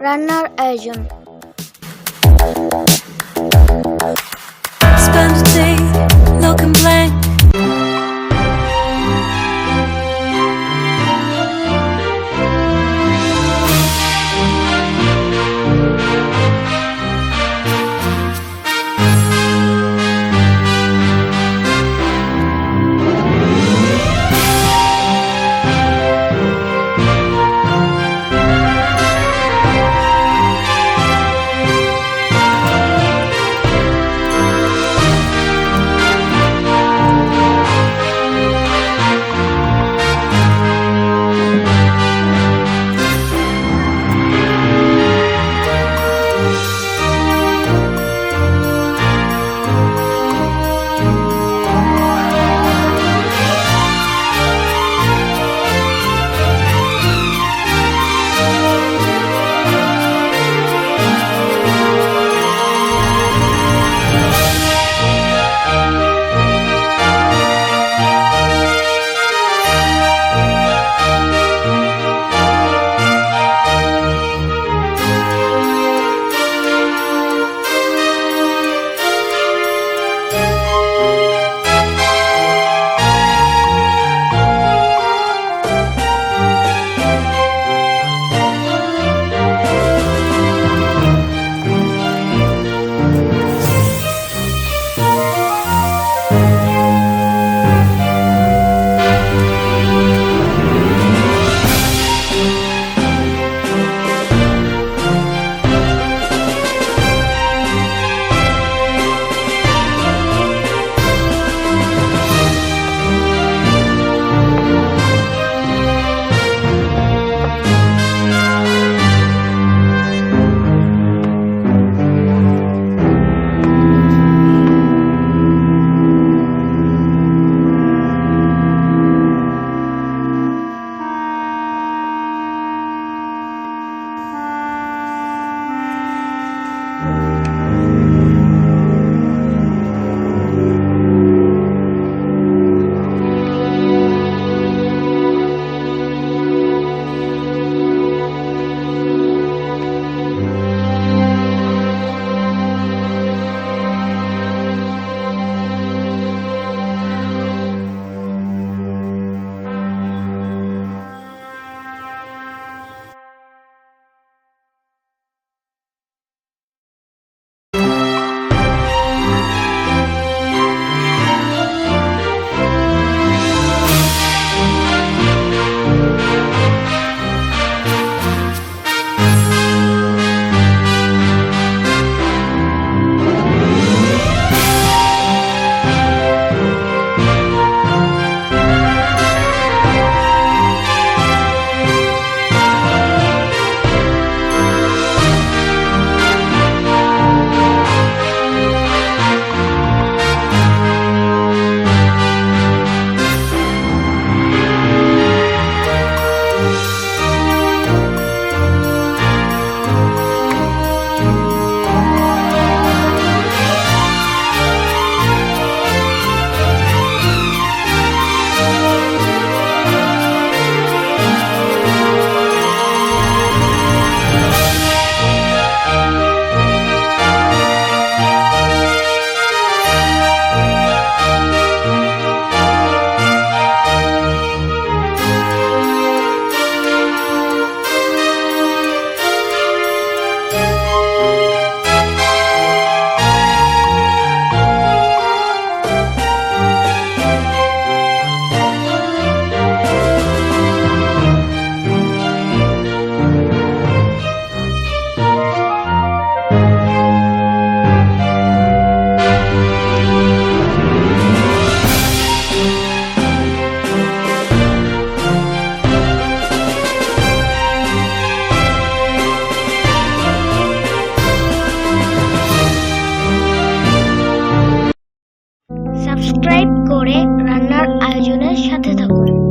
রান্নার আয়োজন সাবস্ক্রাইব করে রান্নার আয়োজনের সাথে থাকুন।